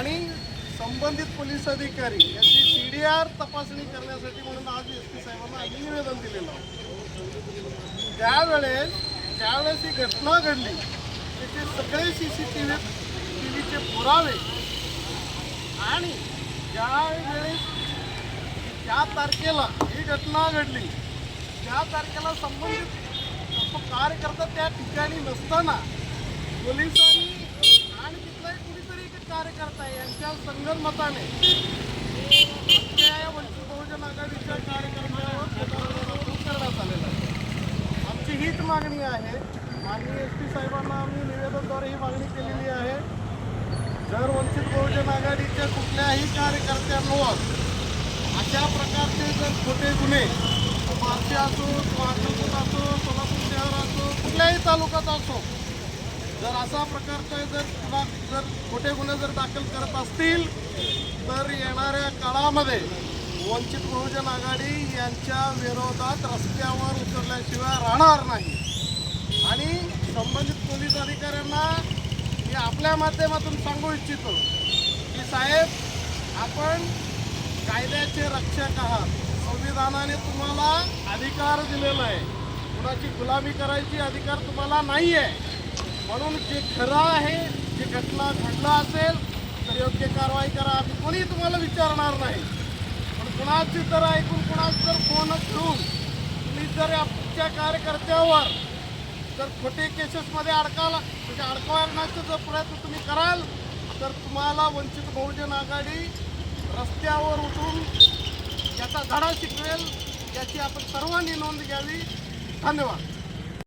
आणि संबंधित पोलीस अधिकारी यांची सी डी आर तपासणी करण्यासाठी म्हणून आज एस पी साहेबांना आम्ही निवेदन दिलेलं आहोत त्यावेळेस ज्यावेळेस ही घटना घडली त्याचे सगळे C C T V T व्हीचे पुरावे आणि ज्यावेळेस ज्या तारखेला ही घटना घडली त्या तारखेला संबंधित तो कार्यकर्ता त्या ठिकाणी नसताना पोलिसांनी कार्यकर्ता आहे या वंचित बहुजन आघाडीच्या कार्यकर्त्यावर करण्यात आलेला आहे. आमची हीच मागणी आहे. माननीय एस पी साहेबांना आम्ही निवेदनद्वारे ही मागणी केलेली आहे. जर वंचित बहुजन आघाडीच्या कुठल्याही कार्यकर्त्यांवर अशा प्रकारचे जर खोटे गुन्हे बारशी असो किंवा असो सोलापूर शहर असो कुठल्याही तालुक्यात असो जर असा प्रकारचे जर गुन्हा जर खोटे गुन्हे जर दाखल करत असतील तर येणाऱ्या काळामध्ये वंचित बहुजन आघाडी यांच्या विरोधात रस्त्यावर उतरल्याशिवाय राहणार नाही. आणि संबंधित पोलीस अधिकाऱ्यांना मी आपल्या माध्यमातून सांगू इच्छितो की साहेब आपण कायद्याचे रक्षक आहात. संविधानाने तुम्हाला अधिकार दिलेला आहे. कुणाची गुलामी करायची अधिकार तुम्हाला नाही आहे म्हणून जे खरं आहे जे घटना घडलं असेल तर योग्य कारवाई करा. आम्ही कोणी तुम्हाला विचारणार नाही. पण कुणाची तर ऐकून कुणाच जर फोन घेऊन तुम्ही जर आमच्या कार्यकर्त्यावर जर खोटे केसेसमध्ये अडकाला म्हणजे अडकवण्याचा जर प्रयत्न तुम्ही कराल तर तुम्हाला वंचित बहुजन आघाडी रस्त्यावर उतरून याचा धडा शिकवेल याची आपण सर्वांनी नोंद घ्यावी. धन्यवाद.